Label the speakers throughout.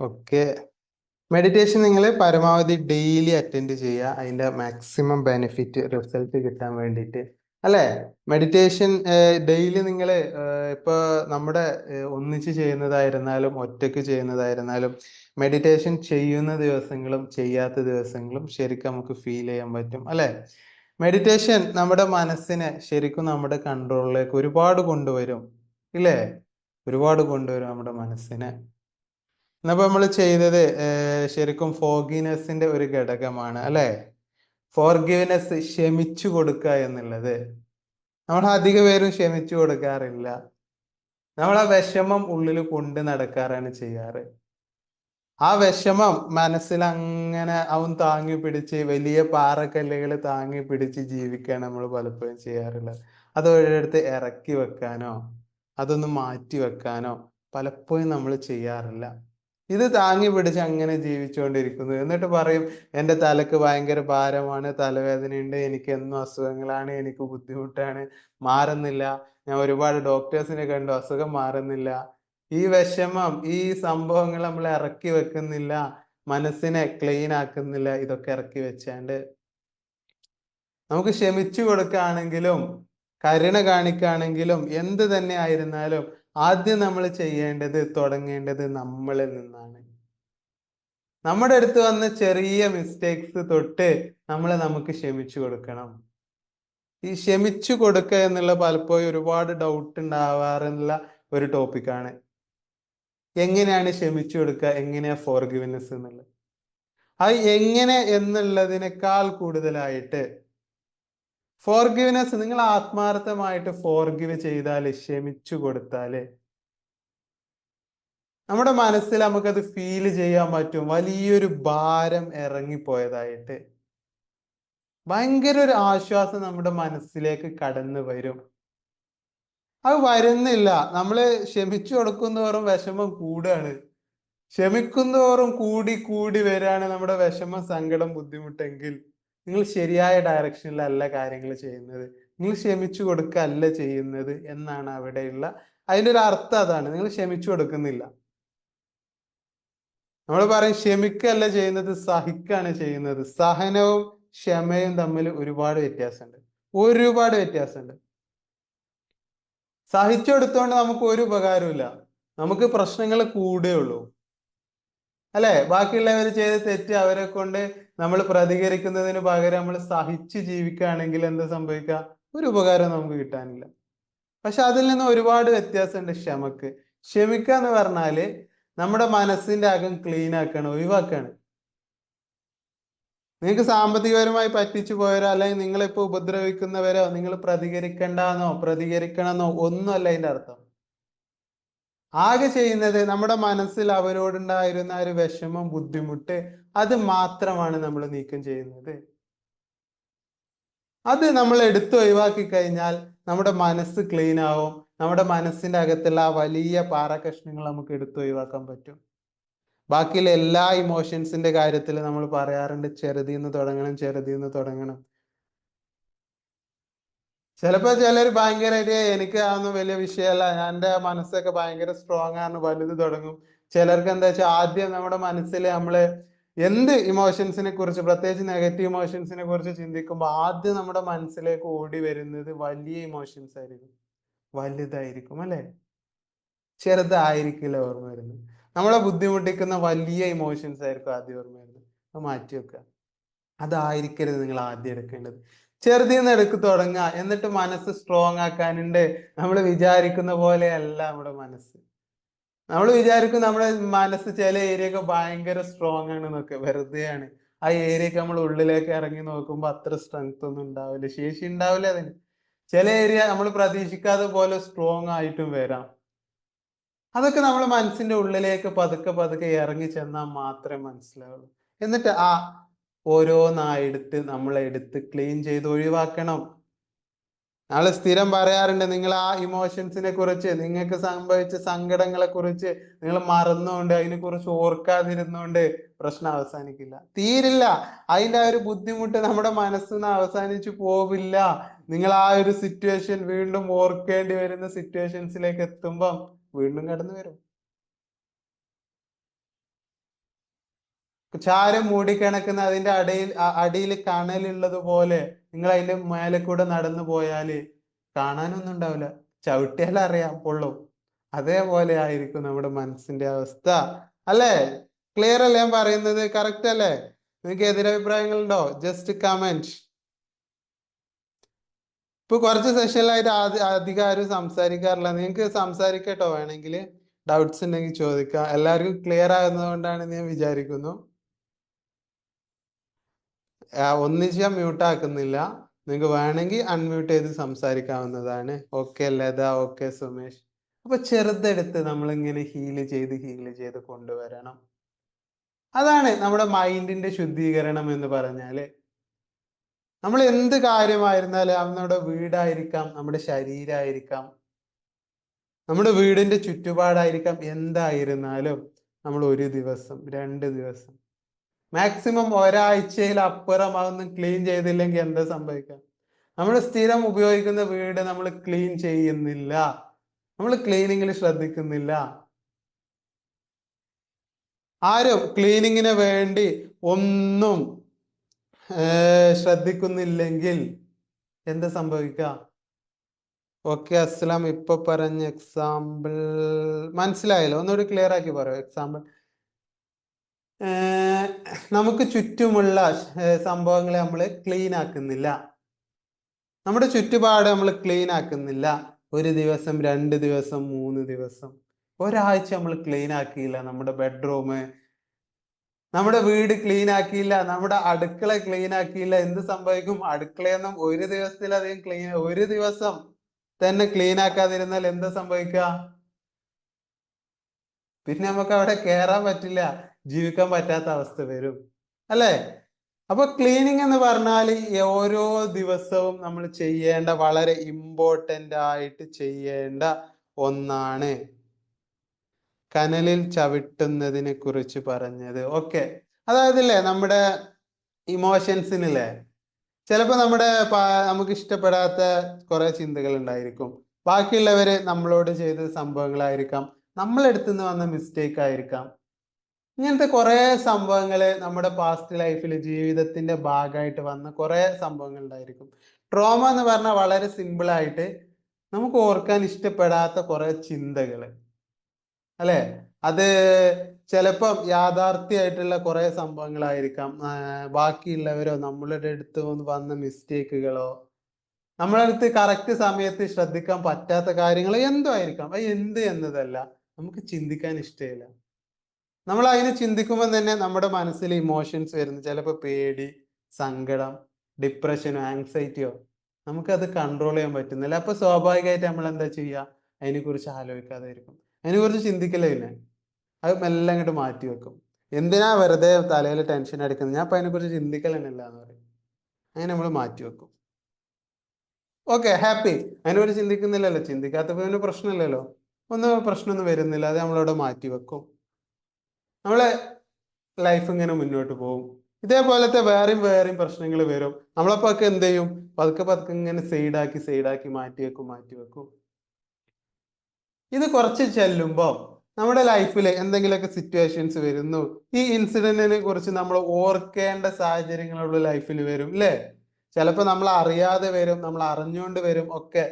Speaker 1: Okay. Meditation നിങ്ങൾ പരമാവധി daily attend ചെയ്യുക. അതിന്റെ മാക്സിമം ബെനിഫിറ്റ് റിസൾട്ട് കിട്ടാൻ വേണ്ടിയിട്ട്. അല്ലേ? മെഡിറ്റേഷൻ ഡെയിലി നിങ്ങൾ ഇപ്പോൾ നമ്മുടെ ഒന്നിച്ച് ചെയ്യുന്നതായിരുന്നാലും ഒറ്റയ്ക്ക് ചെയ്യുന്നതായിരുന്നാലും മെഡിറ്റേഷൻ ചെയ്യുന്ന ദിവസങ്ങളും ചെയ്യാത്ത ദിവസങ്ങളും ശരിക്കും നമുക്ക് ഫീൽ ചെയ്യാൻ പറ്റും. അല്ലേ? മെഡിറ്റേഷൻ നമ്മുടെ മനസ്സിനെ ശരിക്കും നമ്മുടെ കൺട്രോളിലേക്ക് ഒരുപാട് കൊണ്ടുവരും. ഇല്ലേ? ഒരുപാട് കൊണ്ടുവരും നമ്മുടെ മനസ്സിനെ. എന്നപ്പോ നമ്മൾ ചെയ്തത് ശരിക്കും ഫോഗിനെസിന്റെ ഒരു ഘടകമാണ് അല്ലെ? ഫോർഗിവ്നെസ് ക്ഷമിച്ചു കൊടുക്കുക എന്നുള്ളത്. നമ്മൾ അധിക പേരും ക്ഷമിച്ചു കൊടുക്കാറില്ല. നമ്മൾ ആ വിഷമം ഉള്ളിൽ കൊണ്ട് നടക്കാറാണ് ചെയ്യാറ്. ആ വിഷമം മനസ്സിൽ അങ്ങനെ അവൻ താങ്ങി പിടിച്ച് വലിയ പാറക്കല്ലുകൾ താങ്ങി പിടിച്ച് ജീവിക്കാൻ നമ്മൾ പലപ്പോഴും ചെയ്യാറുള്ളത്. അത് ഒരിടത്ത് ഇറക്കി വെക്കാനോ അതൊന്ന് മാറ്റി വെക്കാനോ പലപ്പോഴും നമ്മൾ ചെയ്യാറില്ല. ഇത് താങ്ങി പിടിച്ച് അങ്ങനെ ജീവിച്ചുകൊണ്ടിരിക്കുന്നു എന്നിട്ട് പറയും എന്റെ തലക്ക് ഭയങ്കര ഭാരമാണ് തലവേദനയുണ്ട് എനിക്ക് എന്നും അസുഖങ്ങളാണ് എനിക്ക് ബുദ്ധിമുട്ടാണ് മാറുന്നില്ല. ഞാൻ ഒരുപാട് ഡോക്ടേഴ്സിനെ കണ്ടു അസുഖം മാറുന്നില്ല. ഈ വിഷമം ഈ സംഭവങ്ങൾ നമ്മൾ ഇറക്കി വെക്കുന്നില്ല മനസ്സിനെ ക്ലീൻ ആക്കുന്നില്ല ഇതൊക്കെ ഇറക്കി വെച്ചാണ്ട്. നമുക്ക് ക്ഷമിച്ചു കൊടുക്കുകയാണെങ്കിലും കരുണ കാണിക്കുകയാണെങ്കിലും എന്ത് തന്നെ ആയിരുന്നാലും ആദ്യം നമ്മൾ ചെയ്യേണ്ടത് തുടങ്ങേണ്ടത് നമ്മളിൽ നിന്നാണ്. നമ്മുടെ അടുത്ത് വന്ന ചെറിയ മിസ്റ്റേക്സ് തൊട്ട് നമ്മൾ നമുക്ക് ക്ഷമിച്ചു കൊടുക്കണം. ഈ ക്ഷമിച്ചു കൊടുക്കുക എന്നുള്ള പലപ്പോഴും ഒരുപാട് ഡൗട്ട് ഉണ്ടാവാറുള്ള ഒരു ടോപ്പിക്കാണ് എങ്ങനെയാണ് ക്ഷമിച്ചു കൊടുക്കുക? എങ്ങനെയാ ഫോർഗിവ്നെസ് എന്നുള്ളത്? അത് എങ്ങനെ എന്നുള്ളതിനേക്കാൾ കൂടുതലായിട്ട് ഫോർഗിവ്നെസ് നിങ്ങൾ ആത്മാർത്ഥമായിട്ട് ഫോർഗിവ് ചെയ്താൽ ക്ഷമിച്ചു കൊടുത്താൽ നമ്മുടെ മനസ്സിൽ നമുക്കത് ഫീൽ ചെയ്യാൻ പറ്റും. വലിയൊരു ഭാരം ഇറങ്ങിപ്പോയതായിട്ട്. ഭയങ്കര ഒരു ആശ്വാസം നമ്മുടെ മനസ്സിലേക്ക് കടന്നു വരും. അത് വരുന്നില്ല. നമ്മൾ ക്ഷമിച്ചു കൊടുക്കുന്നതോറും വിഷമം കൂടുകയാണ്. ക്ഷമിക്കുന്നതോറും കൂടി കൂടി വരാണ് നമ്മുടെ വിഷമം സങ്കടം ബുദ്ധിമുട്ടെങ്കിൽ. നിങ്ങൾ ശരിയായ ഡയറക്ഷനിലല്ല കാര്യങ്ങൾ ചെയ്യുന്നത്. നിങ്ങൾ ക്ഷമിച്ചു കൊടുക്കല്ല ചെയ്യുന്നത് എന്നാണ് അവിടെയുള്ള അതിന്റെ ഒരു അർത്ഥം അതാണ്. നിങ്ങൾ ക്ഷമിച്ചു കൊടുക്കുന്നില്ല. നമ്മൾ പറയും ക്ഷമിക്കല്ല ചെയ്യുന്നത് സഹിക്കാണ് ചെയ്യുന്നത്. സഹനവും ക്ഷമയും തമ്മിൽ ഒരുപാട് വ്യത്യാസമുണ്ട്. ഒരുപാട് വ്യത്യാസമുണ്ട്. സഹിച്ചു കൊടുത്തോണ്ട് നമുക്ക് ഒരു ഉപകാരമില്ല നമുക്ക് പ്രശ്നങ്ങൾ കൂടേ ഉള്ളൂ അല്ലെ? ബാക്കിയുള്ളവർ ചെയ്ത് തെറ്റ് അവരെ കൊണ്ട് നമ്മൾ പ്രതികരിക്കുന്നതിന് പകരം നമ്മൾ സഹിച്ച് ജീവിക്കുകയാണെങ്കിൽ എന്താ സംഭവിക്കുക? ഒരു ഉപകാരം നമുക്ക് കിട്ടാനില്ല. പക്ഷെ അതിൽ നിന്ന് ഒരുപാട് വ്യത്യാസമുണ്ട് ക്ഷമക്ക്. ക്ഷമിക്കുക എന്ന് പറഞ്ഞാൽ നമ്മുടെ മനസ്സിന്റെ അകം ക്ലീൻ ആക്കണം ഒഴിവാക്കാണ് നിങ്ങൾക്ക് സാമ്പത്തികപരമായി പറ്റിച്ചു പോയവരോ അല്ലെങ്കിൽ നിങ്ങളിപ്പോ ഉപദ്രവിക്കുന്നവരോ നിങ്ങൾ പ്രതികരിക്കണ്ടെന്നോ പ്രതികരിക്കണമെന്നോ ഒന്നുമല്ല അതിന്റെ അർത്ഥം. ആകെ ചെയ്യുന്നത് നമ്മുടെ മനസ്സിൽ അവരോടുണ്ടായിരുന്ന ഒരു വിഷമം ബുദ്ധിമുട്ട് അത് മാത്രമാണ് നമ്മൾ നീക്കം ചെയ്യുന്നത്. അത് നമ്മൾ എടുത്തു ഒഴിവാക്കി കഴിഞ്ഞാൽ നമ്മുടെ മനസ്സ് ക്ലീൻ ആവും. നമ്മുടെ മനസ്സിന്റെ അകത്തുള്ള ആ വലിയ പാറകഷ്ണങ്ങൾ നമുക്ക് എടുത്തു ഒഴിവാക്കാൻ പറ്റും. ബാക്കിയുള്ള എല്ലാ ഇമോഷൻസിന്റെ കാര്യത്തിൽ നമ്മൾ പറയാറുണ്ട് ചെറുതിന്ന് തുടങ്ങണം ചെറുതിന്ന് തുടങ്ങണം. ചിലപ്പോ ചിലർ ഭയങ്കരമായിട്ട് എനിക്ക് അതൊന്നും വലിയ വിഷയമല്ല എന്റെ മനസ്സൊക്കെ ഭയങ്കര സ്ട്രോങ് ആണ്. വലുത് തുടങ്ങും. ചിലർക്ക് എന്താ വെച്ചാൽ ആദ്യം നമ്മുടെ മനസ്സിൽ നമ്മൾ എന്ത് ഇമോഷൻസിനെ കുറിച്ച് പ്രത്യേകിച്ച് നെഗറ്റീവ് ഇമോഷൻസിനെ കുറിച്ച് ചിന്തിക്കുമ്പോൾ ആദ്യം നമ്മുടെ മനസ്സിലേക്ക് ഓടി വരുന്നത് വലിയ ഇമോഷൻസ് ആയിരിക്കും. വലുതായിരിക്കും അല്ലെ? ചെറുതായിരിക്കില്ല ഓർമ്മ വരുന്നത്. നമ്മളെ ബുദ്ധിമുട്ടിക്കുന്ന വലിയ ഇമോഷൻസ് ആയിരിക്കും ആദ്യം ഓർമ്മ വരുന്നത്. അത് മാറ്റി വെക്കുക. അതായിരിക്കരുത് നിങ്ങൾ ആദ്യം എടുക്കേണ്ടത്. ചെറുതിൽ നിന്ന് എടുക്ക് തുടങ്ങുക എന്നിട്ട് മനസ്സ് സ്ട്രോങ് ആക്കാനുണ്ട്. നമ്മൾ വിചാരിക്കുന്ന പോലെയല്ല നമ്മുടെ മനസ്സ്. നമ്മൾ വിചാരിക്കും നമ്മുടെ മനസ്സ് ചില ഏരിയ ഒക്കെ ഭയങ്കര സ്ട്രോങ് ആണ് എന്നൊക്കെ. വെറുതെയാണ്. ആ ഏരിയക്ക് നമ്മൾ ഉള്ളിലേക്ക് ഇറങ്ങി നോക്കുമ്പോൾ അത്ര സ്ട്രെങ്ത് ഒന്നും ഉണ്ടാവില്ല. ശേഷി ഉണ്ടാവില്ല അതിന്. ചില ഏരിയ നമ്മൾ പ്രതീക്ഷിക്കാതെ പോലെ സ്ട്രോങ് ആയിട്ടും വരാം. അതൊക്കെ നമ്മൾ മനസ്സിന്റെ ഉള്ളിലേക്ക് പതുക്കെ പതുക്കെ ഇറങ്ങി ചെന്നാൽ മാത്രമേ മനസ്സിലാവുള്ളൂ. എന്നിട്ട് ആ ഓരോന്നായെടുത്ത് നമ്മൾ എടുത്ത് ക്ലീൻ ചെയ്ത് ഒഴിവാക്കണം. നമ്മൾ സ്ഥിരം പറയാറുണ്ട് നിങ്ങൾ ആ ഇമോഷൻസിനെ കുറിച്ച് നിങ്ങൾക്ക് സംഭവിച്ച സങ്കടങ്ങളെ കുറിച്ച് നിങ്ങൾ മറന്നുകൊണ്ട് അതിനെ കുറിച്ച് ഓർക്കാതിരുന്നുകൊണ്ട് പ്രശ്നം അവസാനിക്കില്ല. തീരില്ല. അതിന്റെ ആ ഒരു ബുദ്ധിമുട്ട് നമ്മുടെ മനസ്സിൽ നിന്ന് അവസാനിച്ചു പോവില്ല. നിങ്ങൾ ആ ഒരു സിറ്റുവേഷൻ വീണ്ടും ഓർക്കേണ്ടി വരുന്ന സിറ്റുവേഷൻസിലേക്ക് എത്തുമ്പം വീണ്ടും കടന്നു വരും. ചാരം മൂടിക്കിണക്കുന്ന അതിന്റെ അടിയിൽ അടിയിൽ കണലുള്ളത് പോലെ നിങ്ങൾ അതിന്റെ മേലെ കൂടെ നടന്നു പോയാൽ കാണാനൊന്നും ഉണ്ടാവില്ല. ചവിട്ടിയാൽ അറിയാം പൊള്ളും അതേപോലെ ആയിരിക്കും നമ്മുടെ മനസ്സിന്റെ അവസ്ഥ. അല്ലേ? ക്ലിയർ അല്ലേ ഞാൻ പറയുന്നത്? കറക്റ്റ് അല്ലേ? നിങ്ങൾക്ക് എതിരഭിപ്രായങ്ങളുണ്ടോ? ജസ്റ്റ് കമന്റ് ഇപ്പൊ കുറച്ച് സെഷനിലായിട്ട് അധികം ആരും സംസാരിക്കാറില്ല. നിങ്ങൾക്ക് സംസാരിക്കട്ടോ വേണമെങ്കിൽ. ഡൗട്ട്സ് ഉണ്ടെങ്കിൽ ചോദിക്കാം എല്ലാവർക്കും ക്ലിയർ ആകുന്നതുകൊണ്ടാണ് ഞാൻ വിചാരിക്കുന്നു. ഒന്നിച്ച് ഞാൻ മ്യൂട്ട് ആക്കുന്നില്ല. നിങ്ങൾക്ക് വേണമെങ്കിൽ അൺമ്യൂട്ട് ചെയ്ത് സംസാരിക്കാവുന്നതാണ്. Okay Latha okay Sumesh. അപ്പൊ ചെറുതെടുത്ത് നമ്മളിങ്ങനെ ഹീൽ ചെയ്ത് ഹീൽ ചെയ്ത് കൊണ്ടുവരണം. അതാണ് നമ്മുടെ മൈൻഡിന്റെ ശുദ്ധീകരണം എന്ന് പറഞ്ഞാൽ. നമ്മൾ എന്ത് കാര്യമായിരുന്നാലും നമ്മുടെ വീടായിരിക്കാം നമ്മുടെ ശരീരമായിരിക്കാം നമ്മുടെ വീടിന്റെ ചുറ്റുപാടായിരിക്കാം. എന്തായിരുന്നാലും നമ്മൾ ഒരു ദിവസം രണ്ട് ദിവസം മാക്സിമം ഒരാഴ്ചയിൽ അപ്പുറം അതൊന്നും ക്ലീൻ ചെയ്തില്ലെങ്കിൽ എന്താ സംഭവിക്കാം നമ്മൾ സ്ഥിരം ഉപയോഗിക്കുന്ന വീട് നമ്മൾ ക്ലീൻ ചെയ്യുന്നില്ല. നമ്മൾ ക്ലീനിങ്ങിൽ ശ്രദ്ധിക്കുന്നില്ല. ആരും ക്ലീനിങ്ങിന് വേണ്ടി ഒന്നും ശ്രദ്ധിക്കുന്നില്ലെങ്കിൽ എന്താ സംഭവിക്കുക? ഓക്കെ അസ്സലാം. ഇപ്പൊ പറഞ്ഞ എക്സാമ്പിൾ മനസ്സിലായല്ലോ. ഒന്നുകൂടി ക്ലിയർ ആക്കി പറയോ. എക്സാമ്പിൾ നമുക്ക് ചുറ്റുമുള്ള സംഭവങ്ങളെ നമ്മൾ ക്ലീൻ ആക്കുന്നില്ല. നമ്മുടെ ചുറ്റുപാട് നമ്മൾ ക്ലീൻ ആക്കുന്നില്ല. ഒരു ദിവസം രണ്ട് ദിവസം മൂന്ന് ദിവസം. ഒരാഴ്ച നമ്മൾ ക്ലീൻ ആക്കിയില്ല നമ്മുടെ ബെഡ്റൂം നമ്മുടെ വീട് ക്ലീൻ ആക്കിയില്ല നമ്മുടെ അടുക്കള ക്ലീൻ ആക്കിയില്ല. എന്ത് സംഭവിക്കും? അടുക്കളയൊന്നും ഒരു ദിവസത്തിലധികം ക്ലീൻ ഒരു ദിവസം തന്നെ ക്ലീൻ ആക്കാതിരുന്നാൽ എന്താ സംഭവിക്കുക? പിന്നെ നമുക്ക് അവിടെ കയറാൻ പറ്റില്ല. ജീവിക്കാൻ പറ്റാത്ത അവസ്ഥ വരും. അല്ലേ? അപ്പൊ ക്ലീനിങ് എന്ന് പറഞ്ഞാൽ ഓരോ ദിവസവും നമ്മൾ ചെയ്യേണ്ട വളരെ ഇമ്പോർട്ടന്റ് ആയിട്ട് ചെയ്യേണ്ട ഒന്നാണ്. കനലിൽ ചവിട്ടുന്നതിനെ കുറിച്ച് പറഞ്ഞത്. ഓക്കെ അതായത് ഇല്ലേ നമ്മുടെ ഇമോഷൻസിനില്ലേ ചിലപ്പോൾ നമ്മുടെ നമുക്ക് ഇഷ്ടപ്പെടാത്ത കുറെ ചിന്തകൾ ഉണ്ടായിരിക്കും. ബാക്കിയുള്ളവര് നമ്മളോട് ചെയ്ത സംഭവങ്ങളായിരിക്കാം. നമ്മളെടുത്തുനിന്ന് വന്ന മിസ്റ്റേക്ക് ആയിരിക്കാം. ഇങ്ങനത്തെ കുറെ സംഭവങ്ങൾ നമ്മുടെ പാസ്റ്റ് ലൈഫിൽ ജീവിതത്തിന്റെ ഭാഗമായിട്ട് വന്ന കുറെ സംഭവങ്ങൾ ഉണ്ടായിരിക്കും ട്രോമ എന്ന് പറഞ്ഞാൽ വളരെ സിമ്പിൾ ആയിട്ട് നമുക്ക് ഓർക്കാൻ ഇഷ്ടപ്പെടാത്ത കുറെ ചിന്തകൾ അല്ലെ? അത് ചിലപ്പം യാഥാർത്ഥ്യമായിട്ടുള്ള കുറെ സംഭവങ്ങളായിരിക്കാം. ബാക്കിയുള്ളവരോ നമ്മളുടെ അടുത്ത് വന്ന മിസ്റ്റേക്കുകളോ നമ്മളെ അടുത്ത് കറക്റ്റ് സമയത്ത് ശ്രദ്ധിക്കാൻ പറ്റാത്ത കാര്യങ്ങൾ എന്തോ ആയിരിക്കാം. അത് എന്ത് എന്നതല്ല. നമുക്ക് ചിന്തിക്കാൻ ഇഷ്ടമില്ല. നമ്മൾ അതിനെ ചിന്തിക്കുമ്പോൾ തന്നെ നമ്മുടെ മനസ്സിൽ ഇമോഷൻസ് വരുന്നു. ചിലപ്പോൾ പേടി സങ്കടം ഡിപ്രഷനോ ആങ്സൈറ്റിയോ നമുക്കത് കൺട്രോൾ ചെയ്യാൻ പറ്റുന്നില്ല. അപ്പോൾ സ്വാഭാവികമായിട്ട് നമ്മൾ എന്താ ചെയ്യുക? അതിനെക്കുറിച്ച് ആലോചിക്കാതെ ഇരിക്കും അതിനെക്കുറിച്ച് ചിന്തിക്കില്ല പിന്നെ അത് മെല്ലെ അങ്ങോട്ട് മാറ്റി വെക്കും. എന്തിനാ വെറുതെ തലയിൽ ടെൻഷൻ അടിക്കുന്നത്? ഞാൻ അപ്പൊ അതിനെക്കുറിച്ച് ചിന്തിക്കലെന്നില്ല എന്ന് പറയും. അങ്ങനെ നമ്മൾ മാറ്റി വെക്കും. ഓക്കെ ഹാപ്പി അതിനെക്കുറിച്ച് ചിന്തിക്കുന്നില്ലല്ലോ. ചിന്തിക്കാത്തപ്പോൾ പിന്നെ പ്രശ്നമില്ലല്ലോ. ഒന്നും പ്രശ്നമൊന്നും വരുന്നില്ല. അത് നമ്മളവിടെ മാറ്റി വെക്കും. നമ്മളെ ലൈഫ് ഇങ്ങനെ മുന്നോട്ട് പോകും. ഇതേപോലത്തെ വേറെയും വേറെയും പ്രശ്നങ്ങൾ വരും. നമ്മളപ്പോ ഒക്കെ എന്ത് ചെയ്യും? പതുക്കെ പതുക്കെ ഇങ്ങനെ സൈഡാക്കി സൈഡാക്കി മാറ്റി വെക്കും മാറ്റി വെക്കും. ഇത് കുറച്ച് ചെല്ലുമ്പോൾ നമ്മുടെ ലൈഫിൽ എന്തെങ്കിലുമൊക്കെ സിറ്റുവേഷൻസ് വരുന്നു. ഈ ഇൻസിഡന്റിനെ കുറിച്ച് നമ്മൾ ഓർക്കേണ്ട സാഹചര്യങ്ങളുള്ള ലൈഫിൽ വരും അല്ലേ ചിലപ്പോൾ നമ്മൾ അറിയാതെ വരും നമ്മൾ അറിഞ്ഞുകൊണ്ട് വരും ഒക്കെ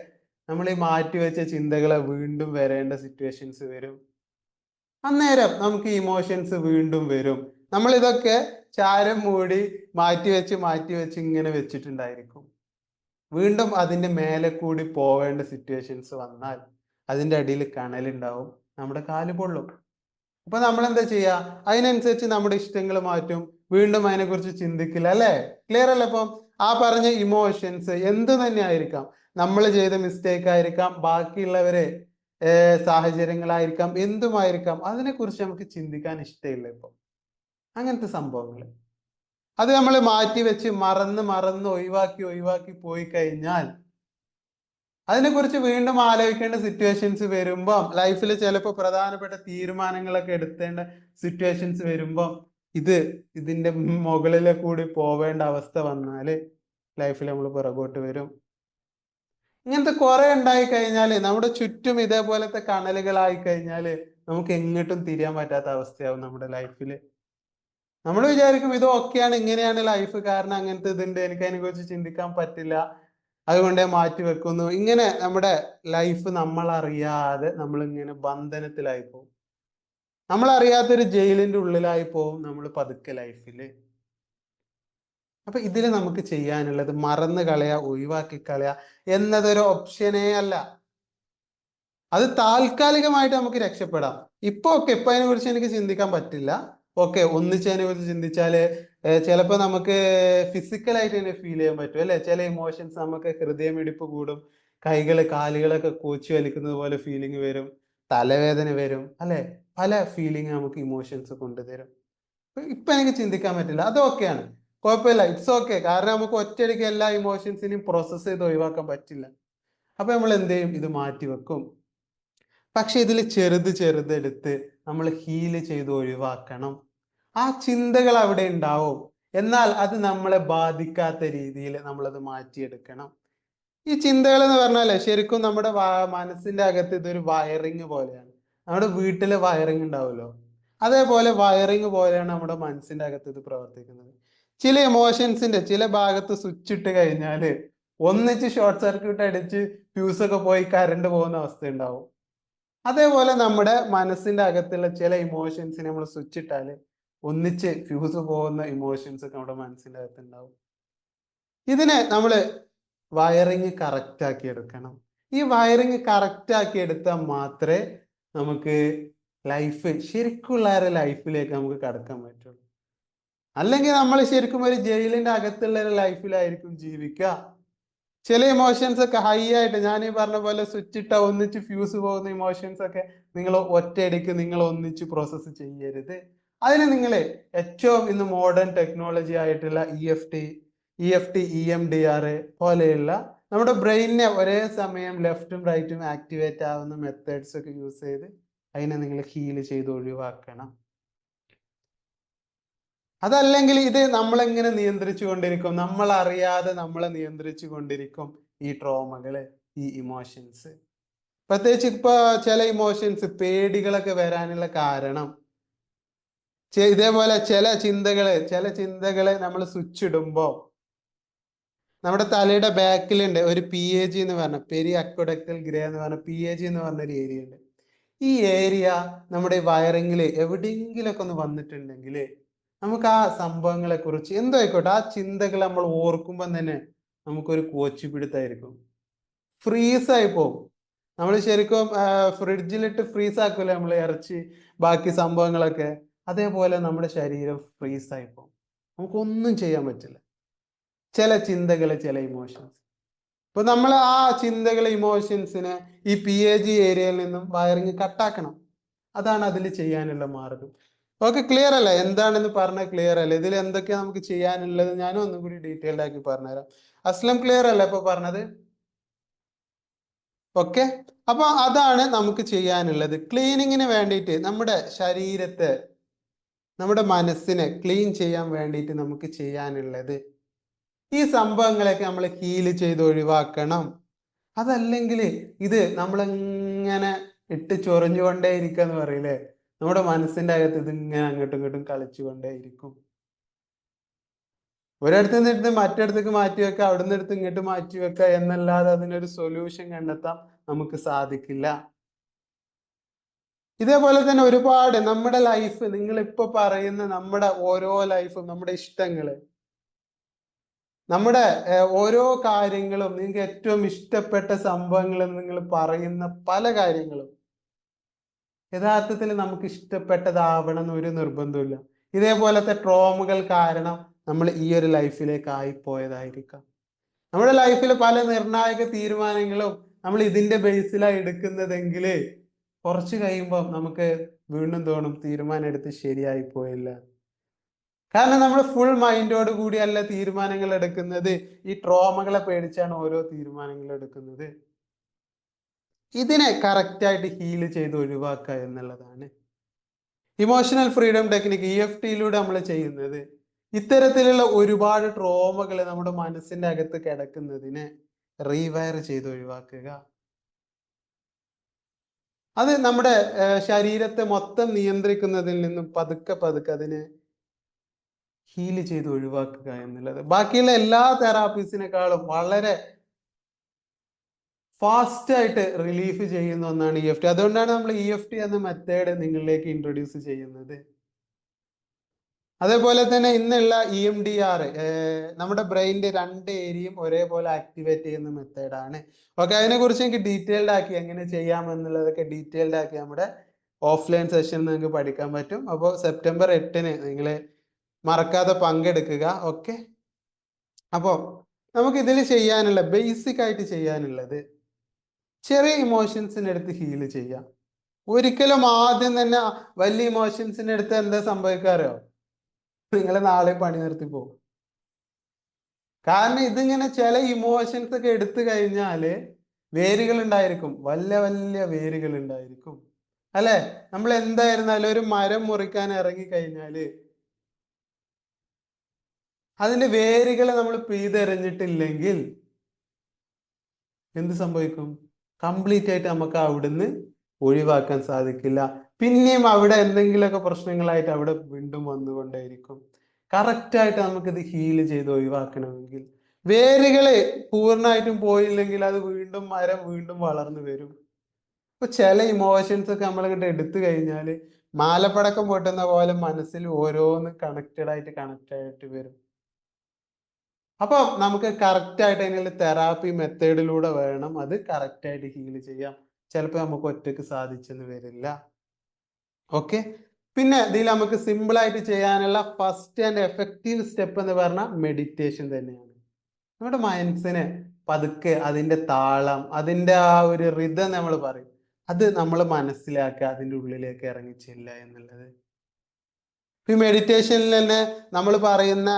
Speaker 1: നമ്മൾ ഈ മാറ്റി വെച്ച ചിന്തകളെ വീണ്ടും വരേണ്ട സിറ്റുവേഷൻസ് വരും. അന്നേരം നമുക്ക് ഇമോഷൻസ് വീണ്ടും വരും. നമ്മൾ ഇതൊക്കെ ചാരം മൂടി മാറ്റി വെച്ച് മാറ്റി വെച്ച് ഇങ്ങനെ വെച്ചിട്ടുണ്ടായിരിക്കും. വീണ്ടും അതിന്റെ മേലെ കൂടി പോവേണ്ട സിറ്റുവേഷൻസ് വന്നാൽ അതിന്റെ അടിയിൽ കണലുണ്ടാവും നമ്മുടെ കാൽ പൊള്ളും. അപ്പൊ നമ്മൾ എന്താ ചെയ്യുക അതിനനുസരിച്ച് നമ്മുടെ ഇഷ്ടങ്ങൾ മാറ്റും. വീണ്ടും അതിനെക്കുറിച്ച് ചിന്തിക്കില്ല അല്ലേ? ക്ലിയർ അല്ലേ അപ്പം? ആ പറഞ്ഞ ഇമോഷൻസ് എന്ത് തന്നെ ആയിരിക്കാം. നമ്മൾ ചെയ്ത മിസ്റ്റേക്ക് ആയിരിക്കാം. ബാക്കിയുള്ളവരെ സാഹചര്യങ്ങളായിരിക്കാം എന്തുമായിരിക്കാം അതിനെക്കുറിച്ച് നമുക്ക് ചിന്തിക്കാൻ ഇഷ്ടമില്ല ഇപ്പൊ. അങ്ങനത്തെ സംഭവങ്ങൾ അത് നമ്മൾ മാറ്റി വെച്ച് മറന്ന് മറന്ന് ഒഴിവാക്കി ഒഴിവാക്കി പോയി കഴിഞ്ഞാൽ അതിനെക്കുറിച്ച് വീണ്ടും ആലോചിക്കേണ്ട സിറ്റുവേഷൻസ് വരുമ്പം ലൈഫിൽ ചിലപ്പോൾ പ്രധാനപ്പെട്ട തീരുമാനങ്ങളൊക്കെ എടുത്തേണ്ട സിറ്റുവേഷൻസ് വരുമ്പം ഇത് ഇതിന്റെ മുകളിലെ കൂടി പോവേണ്ട അവസ്ഥ വന്നാൽ ലൈഫിൽ നമ്മൾ പുറകോട്ട് വരും. ഇങ്ങനത്തെ കുറെ ഉണ്ടായി കഴിഞ്ഞാൽ നമ്മുടെ ചുറ്റും ഇതേപോലത്തെ കണലുകളായി കഴിഞ്ഞാൽ നമുക്ക് എങ്ങോട്ടും തിരിയാൻ പറ്റാത്ത അവസ്ഥയാവും നമ്മുടെ ലൈഫിൽ നമ്മൾ വിചാരിക്കും ഇത് ഓക്കെയാണ് ഇങ്ങനെയാണ് ലൈഫ്. കാരണം അങ്ങനത്തെ ഇതുണ്ട്. എനിക്ക് അതിനെ കുറിച്ച് ചിന്തിക്കാൻ പറ്റില്ല. അതുകൊണ്ട് മാറ്റി വെക്കുന്നു. ഇങ്ങനെ നമ്മുടെ ലൈഫ് നമ്മൾ അറിയാതെ നമ്മൾ ഇങ്ങനെ ബന്ധനത്തിലായി പോകും നമ്മൾ അറിയാത്തൊരു ജയിലിന്റെ ഉള്ളിലായി പോകും നമ്മൾ പതുക്കെ ലൈഫിൽ അപ്പൊ ഇതിൽ നമുക്ക് ചെയ്യാനുള്ളത് മറന്നു കളയാ ഒഴിവാക്കി കളയാ എന്നതൊരു ഓപ്ഷനേ അല്ല. അത് താൽക്കാലികമായിട്ട് നമുക്ക് രക്ഷപ്പെടാം. ഇപ്പൊ ഒക്കെ ഇപ്പൊ അതിനെ കുറിച്ച് എനിക്ക് ചിന്തിക്കാൻ പറ്റില്ല. ഓക്കെ ഒന്നിച്ചതിനെ കുറിച്ച് ചിന്തിച്ചാൽ ചിലപ്പോൾ നമുക്ക് ഫിസിക്കലായിട്ട് തന്നെ ഫീൽ ചെയ്യാൻ പറ്റും അല്ലെ? ചില ഇമോഷൻസ് നമുക്ക് ഹൃദയമിടിപ്പ് കൂടും കൈകൾ കാലുകളൊക്കെ കോച്ചി വലിക്കുന്നത് പോലെ ഫീലിംഗ് വരും തലവേദന വരും അല്ലെ? പല ഫീലിംഗ് നമുക്ക് ഇമോഷൻസ് കൊണ്ടുതരും. ഇപ്പൊ എനിക്ക് ചിന്തിക്കാൻ പറ്റില്ല. അത് ഓക്കെയാണ് കുഴപ്പമില്ല. ഇറ്റ്സ് ഓക്കെ കാരണം നമുക്ക് ഒറ്റയടിക്ക് എല്ലാ ഇമോഷൻസിനെയും പ്രോസസ്സ് ചെയ്ത് ഒഴിവാക്കാൻ പറ്റില്ല. അപ്പൊ നമ്മൾ എന്ത് ചെയ്യും? ഇത് മാറ്റി വെക്കും. പക്ഷെ ഇതിൽ ചെറുത് ചെറുതെടുത്ത് നമ്മൾ ഹീൽ ചെയ്ത് ഒഴിവാക്കണം. ആ ചിന്തകൾ അവിടെ ഉണ്ടാവും. എന്നാൽ അത് നമ്മളെ ബാധിക്കാത്ത രീതിയിൽ നമ്മളത് മാറ്റിയെടുക്കണം. ഈ ചിന്തകൾ എന്ന് പറഞ്ഞാൽ ശരിക്കും നമ്മുടെ മനസ്സിന്റെ അകത്ത് ഇതൊരു വയറിങ് പോലെയാണ്. നമ്മുടെ വീട്ടിലെ വയറിങ് ഉണ്ടാവുമല്ലോ. അതേപോലെ വയറിങ് പോലെയാണ് നമ്മുടെ മനസ്സിന്റെ അകത്ത് ഇത് പ്രവർത്തിക്കുന്നത്. ചില ഇമോഷൻസിന്റെ ചില ഭാഗത്ത് സ്വിച്ച് ഇട്ട് കഴിഞ്ഞാൽ ഒന്നിച്ച് ഷോർട്ട് സർക്യൂട്ട് അടിച്ച് ഫ്യൂസ് ഒക്കെ പോയി കറണ്ട് പോകുന്ന അവസ്ഥ ഉണ്ടാവും. അതേപോലെ നമ്മുടെ മനസ്സിന്റെ അകത്തുള്ള ചില ഇമോഷൻസിനെ നമ്മൾ സ്വിച്ച് ഇട്ടാൽ ഒന്നിച്ച് ഫ്യൂസ് പോകുന്ന ഇമോഷൻസ് ഒക്കെ നമ്മുടെ മനസ്സിന്റെ അകത്ത് ഉണ്ടാവും. ഇതിനെ നമ്മൾ വയറിങ് കറക്റ്റ് ആക്കി എടുക്കണം. ഈ വയറിങ് കറക്റ്റ് ആക്കി എടുത്താൽ മാത്രമേ നമുക്ക് ലൈഫ് ശരിക്കുള്ള ലൈഫിലേക്ക് നമുക്ക് കടക്കാൻ പറ്റുള്ളൂ. അല്ലെങ്കിൽ നമ്മൾ ശരിക്കും ഒരു ജയിലിന്റെ അകത്തുള്ള ഒരു ലൈഫിലായിരിക്കും ജീവിക്കുക. ചില ഇമോഷൻസ് ഒക്കെ ഹൈ ആയിട്ട് ഞാൻ ഈ പറഞ്ഞ പോലെ സ്വിച്ച് ഇട്ട ഒന്നിച്ച് ഫ്യൂസ് പോകുന്ന ഇമോഷൻസ് ഒക്കെ നിങ്ങൾ ഒറ്റയടിക്ക് നിങ്ങൾ ഒന്നിച്ച് പ്രോസസ്സ് ചെയ്യരുത്. അതിന് നിങ്ങൾ ഏറ്റവും ഇന്ന് മോഡേൺ ടെക്നോളജി ആയിട്ടുള്ള E F T E F T E M D R പോലെയുള്ള നമ്മുടെ ബ്രെയിനിനെ ഒരേ സമയം ലെഫ്റ്റും റൈറ്റും ആക്ടിവേറ്റ് ആവുന്ന മെത്തേഡ്സ് ഒക്കെ യൂസ് ചെയ്ത് അതിനെ നിങ്ങൾ ഹീൽ ചെയ്ത് ഒഴിവാക്കണം. അതല്ലെങ്കിൽ ഇത് നമ്മളെങ്ങനെ നിയന്ത്രിച്ചു കൊണ്ടിരിക്കും നമ്മൾ അറിയാതെ നമ്മളെ നിയന്ത്രിച്ചു കൊണ്ടിരിക്കും ഈ ട്രോമകൾ ഈ ഇമോഷൻസ് പ്രത്യേകിച്ച് ഇപ്പൊ ചില ഇമോഷൻസ് പേടികളൊക്കെ വരാനുള്ള കാരണം. ഇതേപോലെ ചില ചിന്തകൾ ചില ചിന്തകൾ നമ്മൾ സ്വിച്ച് ഇടുമ്പോ നമ്മുടെ തലയുടെ ബാക്കിലുണ്ട് ഒരു പി എ ജി എന്ന് പറഞ്ഞ പെരി അക്വഡക്ടൽ ഗ്രേ എന്ന് പറഞ്ഞ പി എ ജി എന്ന് പറഞ്ഞ ഒരു ഏരിയ ഉണ്ട് ഈ ഏരിയ നമ്മുടെ വയറിങ്ങിൽ എവിടെയെങ്കിലൊക്കെ ഒന്ന് വന്നിട്ടുണ്ടെങ്കിൽ നമുക്ക് ആ സംഭവങ്ങളെ കുറിച്ച് എന്തോ ആയിക്കോട്ടെ ആ ചിന്തകൾ നമ്മൾ ഓർക്കുമ്പോൾ തന്നെ നമുക്കൊരു കോച്ചു പിടുത്തായിരിക്കും ഫ്രീസായി പോകും. നമ്മൾ ശരിക്കും ഫ്രിഡ്ജിലിട്ട് ഫ്രീസ് ആക്കൂലേ നമ്മൾ ഇറച്ചി ബാക്കി സംഭവങ്ങളൊക്കെ? അതേപോലെ നമ്മുടെ ശരീരം ഫ്രീസായി പോകും. നമുക്കൊന്നും ചെയ്യാൻ പറ്റില്ല. ചില ചിന്തകൾ ചില ഇമോഷൻസ് ഇപ്പൊ നമ്മൾ ആ ചിന്തകൾ ഇമോഷൻസിനെ ഈ പി എ ജി ഏരിയയിൽ നിന്നും വയറിങ് കട്ടാക്കണം അതാണ് അതിൽ ചെയ്യാനുള്ള മാർഗം. ഓക്കെ ക്ലിയർ അല്ല? എന്താണെന്ന് പറഞ്ഞ ക്ലിയർ അല്ല? ഇതിൽ എന്തൊക്കെയാ നമുക്ക് ചെയ്യാനുള്ളത്? ഞാനും ഒന്നും കൂടി ഡീറ്റെയിൽഡ് ആക്കി പറഞ്ഞുതരാം. അസ്ലം ക്ലിയർ അല്ല ഇപ്പൊ പറഞ്ഞത്? ഓക്കെ. അപ്പൊ അതാണ് നമുക്ക് ചെയ്യാനുള്ളത്. ക്ലീനിങ്ങിന് വേണ്ടിയിട്ട് നമ്മുടെ ശരീരത്തെ നമ്മുടെ മനസ്സിനെ ക്ലീൻ ചെയ്യാൻ വേണ്ടിയിട്ട് നമുക്ക് ചെയ്യാനുള്ളത്. ഈ സംഭവങ്ങളൊക്കെ നമ്മൾ ഹീൽ ചെയ്ത് ഒഴിവാക്കണം. അതല്ലെങ്കിൽ ഇത് നമ്മളിങ്ങനെ ഇട്ട് ചൊറിഞ്ഞുകൊണ്ടേ ഇരിക്കുക എന്ന് പറയില്ലേ? നമ്മുടെ മനസ്സിന്റെ അകത്ത് ഇതിങ്ങനെ അങ്ങോട്ടും ഇങ്ങോട്ടും കളിച്ചുകൊണ്ടേയിരിക്കും. ഒരിടത്ത് നിന്നിട്ട് മറ്റിടത്തേക്ക് മാറ്റി വെക്കുക അവിടുന്ന് എടുത്ത് ഇങ്ങോട്ട് മാറ്റി വെക്കുക എന്നല്ലാതെ അതിനൊരു സൊല്യൂഷൻ കണ്ടെത്താൻ നമുക്ക് സാധിക്കില്ല. ഇതേപോലെ തന്നെ ഒരുപാട് നമ്മുടെ ലൈഫ് നിങ്ങൾ ഇപ്പൊ പറയുന്ന നമ്മുടെ ഓരോ ലൈഫും നമ്മുടെ ഇഷ്ടങ്ങൾ. നമ്മുടെ ഓരോ കാര്യങ്ങളും നിങ്ങൾക്ക് ഏറ്റവും ഇഷ്ടപ്പെട്ട സംഭവങ്ങളും നിങ്ങൾ പറയുന്ന പല കാര്യങ്ങളും. യഥാർത്ഥത്തിൽ നമുക്ക് ഇഷ്ടപ്പെട്ടതാവണം എന്നൊരു നിർബന്ധമില്ല ഇതേപോലത്തെ ട്രോമുകൾ കാരണം നമ്മൾ ഈ ഒരു ലൈഫിലേക്ക് ആയിപ്പോയതായിരിക്കാം. നമ്മുടെ ലൈഫിൽ പല നിർണായക തീരുമാനങ്ങളും നമ്മൾ ഇതിന്റെ ബേസിലായി എടുക്കുന്നതെങ്കിൽ കുറച്ച് കഴിയുമ്പോൾ നമുക്ക് വീണ്ടും തോന്നും തീരുമാനം എടുത്ത് ശരിയായി പോയില്ല കാരണം നമ്മൾ ഫുൾ മൈൻഡോട് കൂടിയല്ല തീരുമാനങ്ങൾ എടുക്കുന്നത്. ഈ ട്രോമകളെ പേടിച്ചാണ് ഓരോ തീരുമാനങ്ങൾ എടുക്കുന്നത്. ഇതിനെ കറക്റ്റായിട്ട് ഹീൽ ചെയ്ത് ഒഴിവാക്കുക എന്നുള്ളതാണ്. Emotional freedom technique E F ടിയിലൂടെ നമ്മൾ ചെയ്യുന്നത് ഇത്തരത്തിലുള്ള ഒരുപാട് ട്രോമകൾ നമ്മുടെ മനസ്സിന്റെ അകത്ത് കിടക്കുന്നതിനെ റീവയർ ചെയ്ത് ഒഴിവാക്കുക. അത് നമ്മുടെ ശരീരത്തെ മൊത്തം നിയന്ത്രിക്കുന്നതിൽ നിന്നും പതുക്കെ പതുക്കെ അതിനെ ഹീൽ ചെയ്ത് ഒഴിവാക്കുക എന്നുള്ളത്. ബാക്കിയുള്ള എല്ലാ തെറാപ്പീസിനേക്കാളും വളരെ ഫാസ്റ്റ് ആയിട്ട് റിലീഫ് ചെയ്യുന്ന ഒന്നാണ് ഇ എഫ് ടി അതുകൊണ്ടാണ് നമ്മൾ ഇ എഫ് ടി എന്ന മെത്തേഡ് നിങ്ങളിലേക്ക് ഇൻട്രൊഡ്യൂസ് ചെയ്യുന്നത്. അതേപോലെ തന്നെ ഇന്നുള്ള ഇ എം ഡി ആർ നമ്മുടെ ബ്രെയിനിന്റെ രണ്ട് ഏരിയയും ഒരേപോലെ ആക്ടിവേറ്റ് ചെയ്യുന്ന മെത്തേഡാണ് ഓക്കെ അതിനെക്കുറിച്ച് എനിക്ക് ഡീറ്റെയിൽഡ് ആക്കി എങ്ങനെ ചെയ്യാമെന്നുള്ളതൊക്കെ ഡീറ്റെയിൽഡ് ആക്കി നമ്മുടെ ഓഫ്ലൈൻ സെഷനിൽ നിങ്ങൾക്ക് പഠിക്കാൻ പറ്റും. അപ്പോൾ സെപ്റ്റംബർ എട്ടിന് നിങ്ങൾ മറക്കാതെ പങ്കെടുക്കുക. ഓക്കെ അപ്പോൾ നമുക്ക് ഇതിൽ ചെയ്യാനുള്ള ബേസിക് ആയിട്ട് ചെയ്യാനുള്ളത് ചെറിയ ഇമോഷൻസിന്റെ അടുത്ത് ഹീൽ ചെയ്യാം. ഒരിക്കലും ആദ്യം തന്നെ വലിയ ഇമോഷൻസിന്റെ അടുത്ത് എന്താ സംഭവിക്കാറോ നിങ്ങൾ നാളെ പണി നിർത്തി പോകും. കാരണം ഇതിങ്ങനെ ചില ഇമോഷൻസ് ഒക്കെ എടുത്തു കഴിഞ്ഞാൽ വേരുകൾ ഉണ്ടായിരിക്കും. വല്ല വലിയ വേരുകൾ ഉണ്ടായിരിക്കും. അല്ലെ? നമ്മൾ എന്തായിരുന്നാലും ഒരു മരം മുറിക്കാൻ ഇറങ്ങി കഴിഞ്ഞാൽ അതിന്റെ വേരുകൾ നമ്മൾ പെയ്തെറിഞ്ഞിട്ടില്ലെങ്കിൽ എന്ത് സംഭവിക്കും? കംപ്ലീറ്റ് ആയിട്ട് നമുക്ക് അവിടുന്ന് ഒഴിവാക്കാൻ സാധിക്കില്ല. പിന്നെയും അവിടെ എന്തെങ്കിലുമൊക്കെ പ്രശ്നങ്ങളായിട്ട് അവിടെ വീണ്ടും വന്നുകൊണ്ടേയിരിക്കും. കറക്റ്റായിട്ട് നമുക്കിത് ഹീൽ ചെയ്ത് ഒഴിവാക്കണമെങ്കിൽ. വേരുകൾ പൂർണമായിട്ടും പോയില്ലെങ്കിൽ അത് വീണ്ടും മരം വീണ്ടും വളർന്നു വരും. ഇപ്പൊ ചില ഇമോഷൻസ് ഒക്കെ നമ്മളിങ്ങോട്ട് എടുത്തു കഴിഞ്ഞാൽ മാലപ്പടക്കം പൊട്ടുന്ന പോലെ മനസ്സിൽ ഓരോന്ന് കണക്റ്റഡ് ആയിട്ട് കണക്റ്റഡ് ആയിട്ട് വരും. അപ്പൊ നമുക്ക് കറക്റ്റ് ആയിട്ട് അതിനുള്ള തെറാപ്പി മെത്തേഡിലൂടെ വേണം. അത് കറക്റ്റ് ആയിട്ട് ഹീൽ ചെയ്യാം. ചിലപ്പോൾ നമുക്ക് ഒറ്റയ്ക്ക് സാധിച്ചെന്ന് വരില്ല. ഓക്കെ പിന്നെ ഇതിൽ നമുക്ക് സിമ്പിൾ ആയിട്ട് ചെയ്യാനുള്ള ഫസ്റ്റ് ആൻഡ് എഫക്റ്റീവ് സ്റ്റെപ്പ് എന്ന് പറഞ്ഞാൽ മെഡിറ്റേഷൻ തന്നെയാണ്. നമ്മുടെ മൈൻഡ്സിനെ പതുക്കെ അതിന്റെ താളം അതിന്റെ ആ ഒരു റിതം നമ്മൾ പറയും. അത് നമ്മൾ മനസ്സിലാക്കുക അതിന്റെ ഉള്ളിലേക്ക് ഇറങ്ങിച്ചില്ല എന്നുള്ളത്. ഈ മെഡിറ്റേഷനിൽ തന്നെ നമ്മൾ പറയുന്ന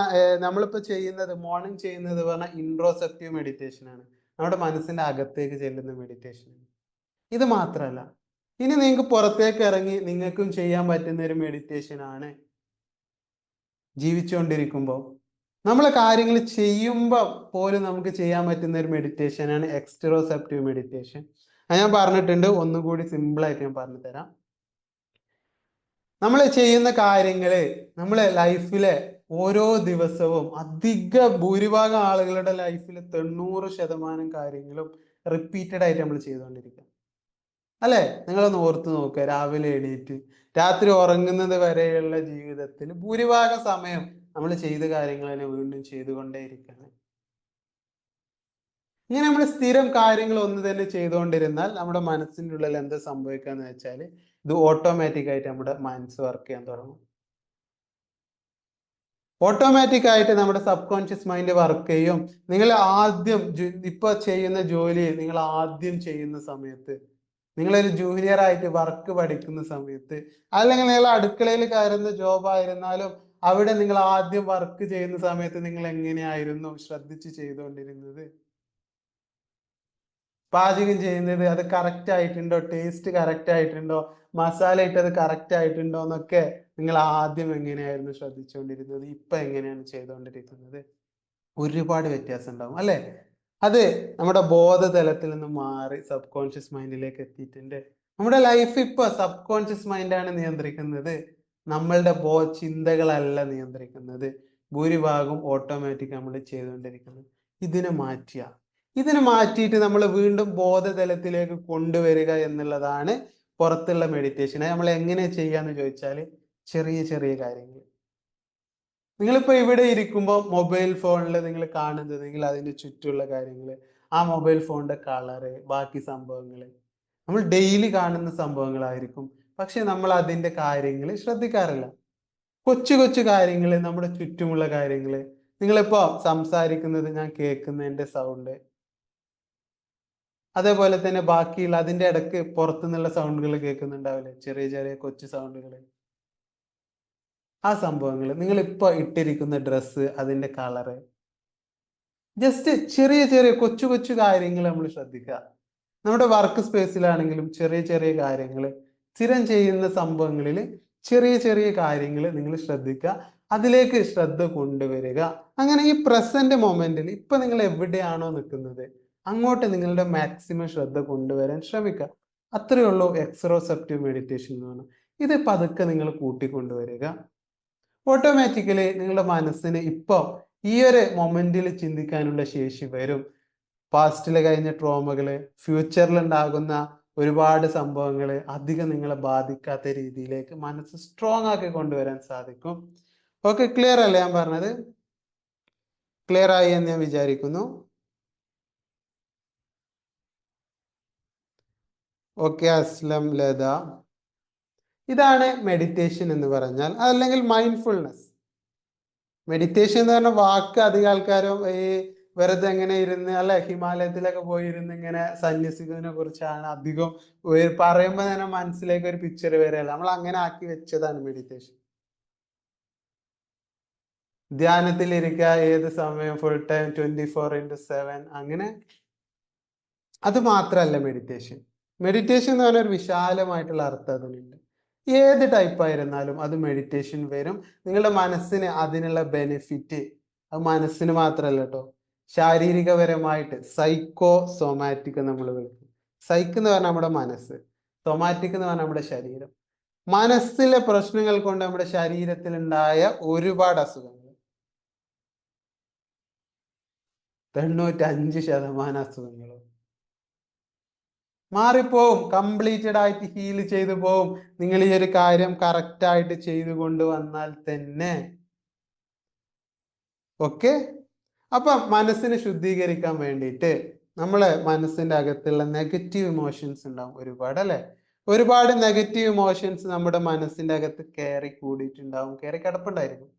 Speaker 1: നമ്മളിപ്പോൾ ചെയ്യുന്നത് മോർണിംഗ് ചെയ്യുന്നത് പറഞ്ഞാൽ ഇൻട്രോസെപ്റ്റീവ് മെഡിറ്റേഷൻ ആണ്. നമ്മുടെ മനസ്സിന്റെ അകത്തേക്ക് ചെല്ലുന്ന മെഡിറ്റേഷൻ ഇത് മാത്രമല്ല ഇനി നിങ്ങൾക്ക് പുറത്തേക്ക് ഇറങ്ങി നിങ്ങൾക്കും ചെയ്യാൻ പറ്റുന്ന ഒരു മെഡിറ്റേഷൻ ആണ് ജീവിച്ചുകൊണ്ടിരിക്കുമ്പോൾ. നമ്മൾ കാര്യങ്ങൾ ചെയ്യുമ്പോൾ പോലും നമുക്ക് ചെയ്യാൻ പറ്റുന്ന ഒരു മെഡിറ്റേഷൻ ആണ് എക്സ്ട്രോസെപ്റ്റീവ് മെഡിറ്റേഷൻ ഞാൻ പറഞ്ഞിട്ടുണ്ട്. ഒന്നുകൂടി സിമ്പിളായിട്ട് ഞാൻ പറഞ്ഞു തരാം നമ്മൾ ചെയ്യുന്ന കാര്യങ്ങൾ നമ്മളെ ലൈഫിലെ ഓരോ ദിവസവും അധിക ഭൂരിഭാഗം ആളുകളുടെ ലൈഫിൽ തൊണ്ണൂറ് ശതമാനം കാര്യങ്ങളും റിപ്പീറ്റഡ് ആയിട്ട് നമ്മൾ ചെയ്തുകൊണ്ടിരിക്കുക അല്ലെ? നിങ്ങളൊന്ന് ഓർത്ത് നോക്കുക. രാവിലെ എണീറ്റ് രാത്രി ഉറങ്ങുന്നത് വരെയുള്ള ജീവിതത്തിൽ ഭൂരിഭാഗം സമയം നമ്മൾ ചെയ്ത കാര്യങ്ങൾ തന്നെ വീണ്ടും ചെയ്തുകൊണ്ടേയിരിക്കുകയാണ് ഇങ്ങനെ നമ്മൾ സ്ഥിരം കാര്യങ്ങൾ ഒന്ന് തന്നെ ചെയ്തുകൊണ്ടിരുന്നാൽ നമ്മുടെ മനസ്സിന്റെ ഉള്ളിൽ എന്താ സംഭവിക്കുക എന്ന് വെച്ചാൽ ഇത് ഓട്ടോമാറ്റിക് ആയിട്ട് നമ്മുടെ മനസ്സ് വർക്ക് ചെയ്യാൻ തുടങ്ങും. ഓട്ടോമാറ്റിക് ആയിട്ട് നമ്മുടെ സബ് കോൺഷ്യസ് മൈൻഡ് വർക്ക് ചെയ്യും. നിങ്ങൾ ആദ്യം ഇപ്പൊ ചെയ്യുന്ന ജോലി നിങ്ങൾ ആദ്യം ചെയ്യുന്ന സമയത്ത് നിങ്ങളൊരു ജൂനിയർ ആയിട്ട് വർക്ക് പഠിക്കുന്ന സമയത്ത് അല്ലെങ്കിൽ നിങ്ങൾ അടുക്കളയിൽ കയറുന്ന ജോബ് ആയിരുന്നാലും അവിടെ നിങ്ങൾ ആദ്യം വർക്ക് ചെയ്യുന്ന സമയത്ത് നിങ്ങൾ എങ്ങനെയായിരുന്നു? ശ്രദ്ധിച്ച് ചെയ്തുകൊണ്ടിരുന്നത്. പാചകം ചെയ്യുന്നത് അത് കറക്റ്റ് ആയിട്ടുണ്ടോ? ടേസ്റ്റ് കറക്റ്റ് ആയിട്ടുണ്ടോ? മസാല ഇട്ടത് കറക്റ്റ് ആയിട്ടുണ്ടോ? എന്നൊക്കെ നിങ്ങൾ ആദ്യം എങ്ങനെയായിരുന്നു ശ്രദ്ധിച്ചുകൊണ്ടിരുന്നത്? ഇപ്പൊ എങ്ങനെയാണ് ചെയ്തുകൊണ്ടിരിക്കുന്നത്? ഒരുപാട് വ്യത്യാസം ഉണ്ടാവും അല്ലെ? അത് നമ്മുടെ ബോധതലത്തിൽ നിന്ന് മാറി സബ് കോൺഷ്യസ് മൈൻഡിലേക്ക് എത്തിയിട്ടുണ്ട്. നമ്മുടെ ലൈഫ് ഇപ്പൊ സബ് കോൺഷ്യസ് മൈൻഡാണ് നിയന്ത്രിക്കുന്നത്. നമ്മളുടെ ബോ ചിന്തകളല്ല നിയന്ത്രിക്കുന്നത്. ഭൂരിഭാഗം ഓട്ടോമാറ്റിക് നമ്മൾ ചെയ്തുകൊണ്ടിരിക്കുന്നത്. ഇതിനെ മാറ്റുക ഇതിനെ മാറ്റിയിട്ട് നമ്മൾ വീണ്ടും ബോധതലത്തിലേക്ക് കൊണ്ടുവരിക എന്നുള്ളതാണ് പുറത്തുള്ള മെഡിറ്റേഷൻ നമ്മൾ എങ്ങനെ ചെയ്യാന്ന് ചോദിച്ചാൽ ചെറിയ ചെറിയ കാര്യങ്ങൾ നിങ്ങളിപ്പോൾ ഇവിടെ ഇരിക്കുമ്പോൾ മൊബൈൽ ഫോണിൽ നിങ്ങൾ കാണുന്നത് നിങ്ങൾ അതിന്റെ ചുറ്റുമുള്ള കാര്യങ്ങൾ ആ മൊബൈൽ ഫോണിന്റെ കളറ് ബാക്കി സംഭവങ്ങൾ നമ്മൾ ഡെയിലി കാണുന്ന സംഭവങ്ങളായിരിക്കും. പക്ഷെ നമ്മൾ അതിന്റെ കാര്യങ്ങൾ ശ്രദ്ധിക്കാറില്ല. കൊച്ചു കൊച്ചു കാര്യങ്ങൾ നമ്മുടെ ചുറ്റുമുള്ള കാര്യങ്ങൾ നിങ്ങളിപ്പോൾ സംസാരിക്കുന്നത് ഞാൻ കേൾക്കുന്നതിന്റെ സൗണ്ട് അതേപോലെ തന്നെ ബാക്കിയുള്ള അതിന്റെ ഇടയ്ക്ക് പുറത്തുനിന്നുള്ള സൗണ്ടുകൾ കേൾക്കുന്നുണ്ടാവില്ലേ? ചെറിയ ചെറിയ കൊച്ചു സൗണ്ടുകൾ ആ സംഭവങ്ങൾ. നിങ്ങൾ ഇപ്പൊ ഇട്ടിരിക്കുന്ന ഡ്രസ്സ് അതിന്റെ കളറ് ജസ്റ്റ് ചെറിയ ചെറിയ കൊച്ചു കൊച്ചു കാര്യങ്ങൾ നമ്മൾ ശ്രദ്ധിക്കുക. നമ്മുടെ വർക്ക് സ്പേസിലാണെങ്കിലും ചെറിയ ചെറിയ കാര്യങ്ങൾ സ്ഥിരം ചെയ്യുന്ന സംഭവങ്ങളിൽ ചെറിയ ചെറിയ കാര്യങ്ങൾ നിങ്ങൾ ശ്രദ്ധിക്കുക. അതിലേക്ക് ശ്രദ്ധ കൊണ്ടുവരിക. അങ്ങനെ ഈ പ്രസന്റ് മൊമെന്റിൽ ഇപ്പൊ നിങ്ങൾ എവിടെയാണോ നിൽക്കുന്നത്? അങ്ങോട്ട് നിങ്ങളുടെ മാക്സിമം ശ്രദ്ധ കൊണ്ടുവരാൻ ശ്രമിക്കുക. അത്രയേ ഉള്ളൂ എക്സ്റോസെപ്റ്റീവ് മെഡിറ്റേഷൻ എന്ന് പറഞ്ഞാൽ. ഇത് പതുക്കെ നിങ്ങൾ കൂട്ടിക്കൊണ്ടുവരിക. ഓട്ടോമാറ്റിക്കലി നിങ്ങളുടെ മനസ്സിന് ഇപ്പോൾ ഈ ഒരു മൊമെന്റിൽ ചിന്തിക്കാനുള്ള ശേഷി വരും. പാസ്റ്റിൽ കഴിഞ്ഞ ട്രോമകൾ ഫ്യൂച്ചറിൽ ഉണ്ടാകുന്ന ഒരുപാട് സംഭവങ്ങൾ അധികം നിങ്ങളെ ബാധിക്കാത്ത രീതിയിലേക്ക് മനസ്സ് സ്ട്രോങ് ആക്കി കൊണ്ടുവരാൻ സാധിക്കും. ഓക്കെ ക്ലിയർ അല്ലേ ഞാൻ പറഞ്ഞത്? ക്ലിയർ ആയി എന്ന് ഞാൻ വിചാരിക്കുന്നു. ഓക്കെ അസ്ലം ലത. ഇതാണ് മെഡിറ്റേഷൻ എന്ന് പറഞ്ഞാൽ അതല്ലെങ്കിൽ മൈൻഡ്ഫുൾനെസ് മെഡിറ്റേഷൻ എന്ന് പറഞ്ഞ വാക്ക് അധികം ആൾക്കാരും ഈ വെറുതെ എങ്ങനെ ഇരുന്ന് അല്ലെ ഹിമാലയത്തിലൊക്കെ പോയിരുന്ന് ഇങ്ങനെ സന്യസിക്കുന്നതിനെ കുറിച്ചാണ് അധികം പറയുമ്പോൾ പറയുമ്പോ തന്നെ മനസ്സിലേക്ക് ഒരു പിക്ചർ വരെയല്ല നമ്മൾ അങ്ങനെ ആക്കി വെച്ചതാണ് മെഡിറ്റേഷൻ ധ്യാനത്തിലിരിക്കുക ഏത് സമയം full time twenty four into seven അങ്ങനെ. അത് മാത്രമല്ല മെഡിറ്റേഷൻ മെഡിറ്റേഷൻ എന്ന് പറഞ്ഞ ഒരു വിശാലമായിട്ടുള്ള അർത്ഥം അതിനുണ്ട് ഏത് ടൈപ്പ് ആയിരുന്നാലും അത് മെഡിറ്റേഷൻ വരും. നിങ്ങളുടെ മനസ്സിന് അതിനുള്ള ബെനിഫിറ്റ് അത് മനസ്സിന് മാത്രമല്ല കേട്ടോ ശാരീരികപരമായിട്ട് സൈക്കോ സൊമാറ്റിക് നമ്മൾ വിളിക്കും. സൈക്ക് എന്ന് പറഞ്ഞാൽ നമ്മുടെ മനസ്സ് സൊമാറ്റിക് എന്ന് പറഞ്ഞാൽ നമ്മുടെ ശരീരം. മനസ്സിലെ പ്രശ്നങ്ങൾ കൊണ്ട് നമ്മുടെ ശരീരത്തിൽ ഉണ്ടായ ഒരുപാട് അസുഖങ്ങൾ. തൊണ്ണൂറ്റഞ്ച് ശതമാനം അസുഖങ്ങളും. മാറിപ്പോവും. കംപ്ലീറ്റഡ് ആയിട്ട് ഹീൽ ചെയ്തു പോവും. നിങ്ങൾ ഈ ഒരു കാര്യം കറക്റ്റ് ആയിട്ട് ചെയ്തു കൊണ്ടുവന്നാൽ തന്നെ. ഓക്കെ അപ്പൊ മനസ്സിനെ ശുദ്ധീകരിക്കാൻ വേണ്ടിയിട്ട് നമ്മളെ മനസ്സിന്റെ അകത്തുള്ള നെഗറ്റീവ് ഇമോഷൻസ് ഉണ്ടാവും ഒരുപാട് അല്ലെ? ഒരുപാട് നെഗറ്റീവ് ഇമോഷൻസ് നമ്മുടെ മനസ്സിന്റെ അകത്ത് കയറി കൂടിയിട്ടുണ്ടാവും. കയറി കിടപ്പുണ്ടായിരിക്കും.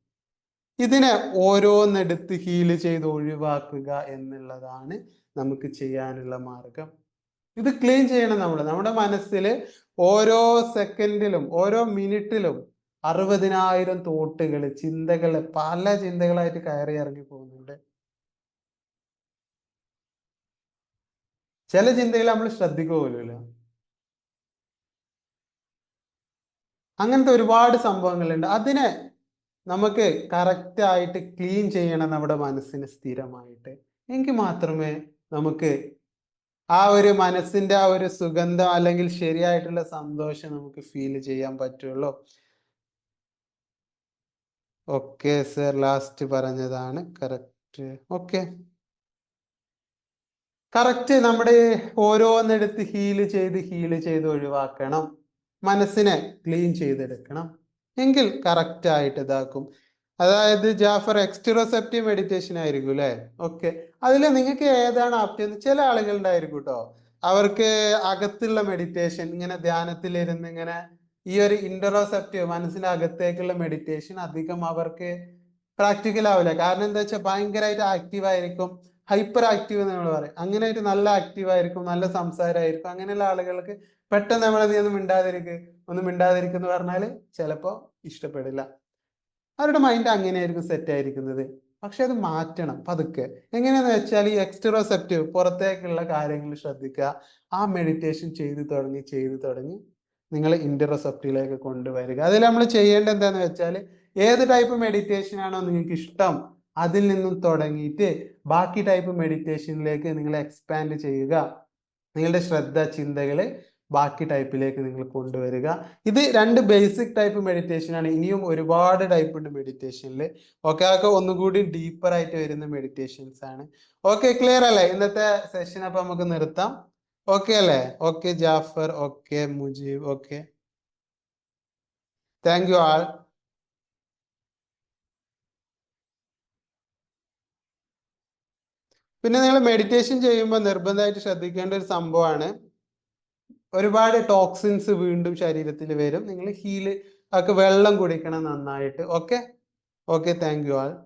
Speaker 1: ഇതിനെ ഓരോന്നെടുത്ത് ഹീൽ ചെയ്ത് ഒഴിവാക്കുക എന്നുള്ളതാണ് നമുക്ക് ചെയ്യാനുള്ള മാർഗം. ഇത് ക്ലീൻ ചെയ്യണം നമ്മൾ നമ്മുടെ മനസ്സിൽ ഓരോ സെക്കൻഡിലും ഓരോ മിനിറ്റിലും അറുപതിനായിരം തോട്ടുകൾ ചിന്തകൾ പല ചിന്തകളായിട്ട് കയറി ഇറങ്ങി പോകുന്നുണ്ട്. ചില ചിന്തകൾ നമ്മൾ ശ്രദ്ധിക്കുക അങ്ങനത്തെ ഒരുപാട് സംഭവങ്ങളുണ്ട്. അതിനെ നമുക്ക് കറക്റ്റ് ആയിട്ട് ക്ലീൻ ചെയ്യണം നമ്മുടെ മനസ്സിന് സ്ഥിരമായിട്ട്. എങ്കിൽ മാത്രമേ നമുക്ക് ആ ഒരു മനസ്സിന്റെ ആ ഒരു സുഗന്ധം അല്ലെങ്കിൽ ശരിയായിട്ടുള്ള സന്തോഷം നമുക്ക് ഫീൽ ചെയ്യാൻ പറ്റുള്ളൂ. ഓക്കെ സർ ലാസ്റ്റ് പറഞ്ഞതാണ്. കറക്റ്റ് ഓക്കെ കറക്റ്റ് നമ്മുടെ ഓരോന്നെടുത്ത് ഹീൽ ചെയ്ത് ഹീൽ ചെയ്ത് ഒഴിവാക്കണം. മനസ്സിനെ ക്ലീൻ ചെയ്തെടുക്കണം. എങ്കിൽ കറക്റ്റ് ആയിട്ട് ഇതാക്കും. അതായത് ജാഫർ എക്സ്റ്റിറോസെപ്റ്റീവ് മെഡിറ്റേഷൻ ആയിരിക്കും അല്ലേ ഓക്കെ അതിൽ നിങ്ങൾക്ക് ഏതാണ് ആപ്റ്റ് എന്ന് ചില ആളുകളുണ്ടായിരിക്കും കേട്ടോ അവർക്ക് അകത്തുള്ള മെഡിറ്റേഷൻ ഇങ്ങനെ ധ്യാനത്തിലിരുന്ന് ഇങ്ങനെ ഈ ഒരു ഇന്ററോസെപ്റ്റീവ് മനസ്സിന്റെ അകത്തേക്കുള്ള മെഡിറ്റേഷൻ അധികം അവർക്ക് പ്രാക്ടിക്കൽ ആവില്ല. കാരണം എന്താ വെച്ചാൽ ഭയങ്കരമായിട്ട് ആക്റ്റീവ് ആയിരിക്കും. ഹൈപ്പർ ആക്റ്റീവ് എന്ന് നമ്മൾ പറയും. അങ്ങനെ ഒരു നല്ല ആക്റ്റീവ് ആയിരിക്കും നല്ല സംസാരമായിരിക്കും അങ്ങനെയുള്ള ആളുകൾക്ക് പെട്ടെന്ന് നമ്മളതിൽ ഒന്ന് മിണ്ടാതിരിക്ക്. ഒന്ന് മിണ്ടാതിരിക്കുക എന്ന് പറഞ്ഞാൽ ചിലപ്പോൾ ഇഷ്ടപ്പെടില്ല. അവരുടെ മൈൻഡ് അങ്ങനെയായിരിക്കും സെറ്റ് ആയിരിക്കുന്നത്. പക്ഷെ അത് മാറ്റണം പതുക്കെ. എങ്ങനെയാന്ന് വെച്ചാൽ ഈ എക്സ്ട്രോസെപ്റ്റീവ് പുറത്തേക്കുള്ള കാര്യങ്ങൾ ശ്രദ്ധിക്കുക. ആ മെഡിറ്റേഷൻ ചെയ്തു തുടങ്ങി ചെയ്തു തുടങ്ങി നിങ്ങൾ ഇന്ററോസെപ്റ്റിലേക്ക് കൊണ്ടുവരിക. അതിൽ നമ്മൾ ചെയ്യേണ്ടത് എന്താന്ന് വെച്ചാൽ ഏത് ടൈപ്പ് മെഡിറ്റേഷൻ ആണോ നിങ്ങൾക്ക് ഇഷ്ടം അതിൽ നിന്നും തുടങ്ങിയിട്ട് ബാക്കി ടൈപ്പ് മെഡിറ്റേഷനിലേക്ക് നിങ്ങൾ എക്സ്പാൻഡ് ചെയ്യുക. നിങ്ങളുടെ ശ്രദ്ധ ചിന്തകൾ ബാക്കി ടൈപ്പിലേക്ക് നിങ്ങൾ കൊണ്ടുവരിക. ഇത് രണ്ട് ബേസിക് ടൈപ്പ് മെഡിറ്റേഷൻ ആണ്. ഇനിയും ഒരുപാട് ടൈപ്പ് ഉണ്ട് മെഡിറ്റേഷനിൽ ഓക്കെ അതൊക്കെ ഒന്നുകൂടി ഡീപ്പർ ആയിട്ട് വരുന്ന മെഡിറ്റേഷൻസ് ആണ്. ഓക്കെ ക്ലിയർ അല്ലേ? ഇന്നത്തെ സെഷൻ അപ്പൊ നമുക്ക് നിർത്താം. ഓക്കെ അല്ലേ? Okay Jafar. Okay Mujeeb. Okay thank you all പിന്നെ നിങ്ങൾ മെഡിറ്റേഷൻ ചെയ്യുമ്പോൾ നിർബന്ധമായിട്ട് ശ്രദ്ധിക്കേണ്ട ഒരു സംഭവമാണ്. ഒരുപാട് ടോക്സിൻസ് വീണ്ടും ശരീരത്തിൽ വരും. നിങ്ങൾ ഹീൽ ഒക്കെ വെള്ളം കുടിക്കണം നന്നായിട്ട്. Okay okay thank you all